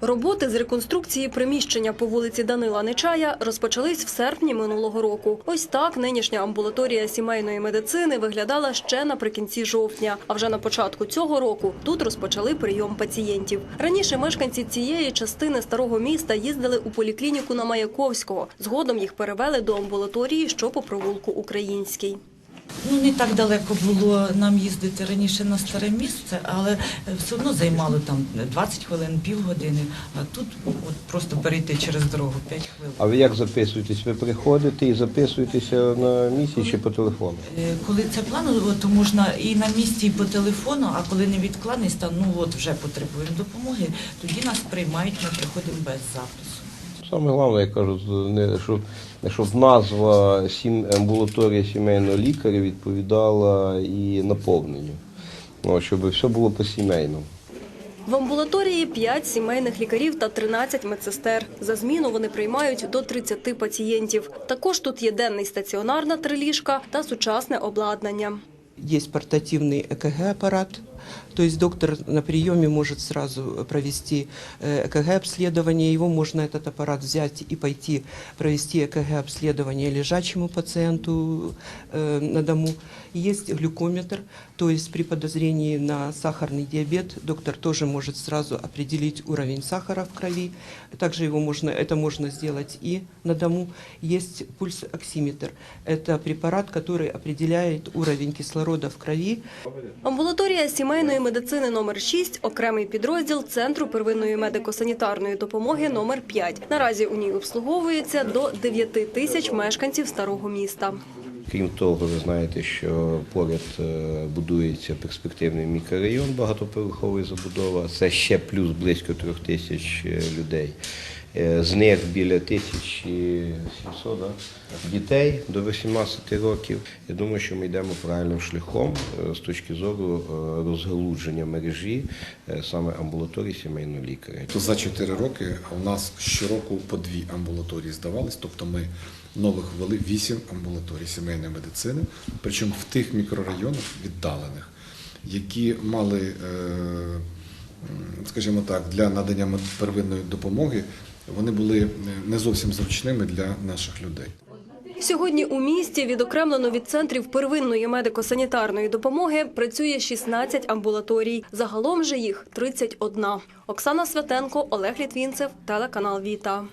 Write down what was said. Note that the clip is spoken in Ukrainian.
Роботи з реконструкції приміщення по вулиці Данила Нечая розпочались в серпні минулого року. Ось так нинішня амбулаторія сімейної медицини виглядала ще наприкінці жовтня. А вже на початку цього року тут розпочали прийом пацієнтів. Раніше мешканці цієї частини старого міста їздили у поліклініку на Маяковського. Згодом їх перевели до амбулаторії, що по провулку Український. Ну, не так далеко було нам їздити раніше на старе місце, але е, все одно займало там 20 хвилин, півгодини, а тут от просто перейти через дорогу 5 хвилин. А ви як записуєтесь? Ви приходите і записуєтеся на місці чи по телефону? Е, Коли це планово, то можна і на місці, і по телефону, а коли невідкладний стан, ну от вже потребуємо допомоги, тоді нас приймають, ми приходимо без запису. Саме головне, я кажу, не щоб, щоб назва сім амбулаторія сімейного лікаря відповідала і наповненню. Ну, щоб все було по сімейному. В амбулаторії 5 сімейних лікарів та 13 медсестер. За зміну вони приймають до 30 пацієнтів. Також тут є денний стаціонар на три ліжка та сучасне обладнання. Есть портативный ЭКГ-аппарат, то есть доктор на приеме может сразу провести э, ЭКГ-обследование, его можно этот аппарат взять и пойти провести ЭКГ-обследование лежачему пациенту э, на дому. Есть глюкометр, то есть при подозрении на сахарный диабет доктор тоже может сразу определить уровень сахара в крови. Также его можно, это можно сделать и на дому. Есть пульс-оксиметр. Это препарат, который определяет уровень кислорода в крови. Амбулаторія сімейної медицини номер 6 – окремий підрозділ Центру первинної медико-санітарної допомоги номер 5. Наразі у ній обслуговується до 9 тисяч мешканців старого міста. Крім того, ви знаєте, що поряд е, будується перспективний мікрорайон, багатоповерхової забудова. Це ще плюс близько трьох тисяч е, людей. Е, З них біля 1700 да, дітей до 18 років. Я думаю, що ми йдемо правильним шляхом е, з точки зору е, розгалудження мережі саме амбулаторії сімейного лікаря. То за 4 роки у нас щороку по дві амбулаторії здавались, тобто ми нових ввели 8 амбулаторій сімейної медицини, причому в тих мікрорайонах віддалених, які мали, скажімо так, для надання первинної допомоги, вони були е, не зовсім зручними для наших людей. Сьогодні у місті відокремлено від центрів первинної медико-санітарної допомоги працює 16 амбулаторій. Загалом же їх 31. Оксана Святенко, Олег Літвінцев, телеканал Віта.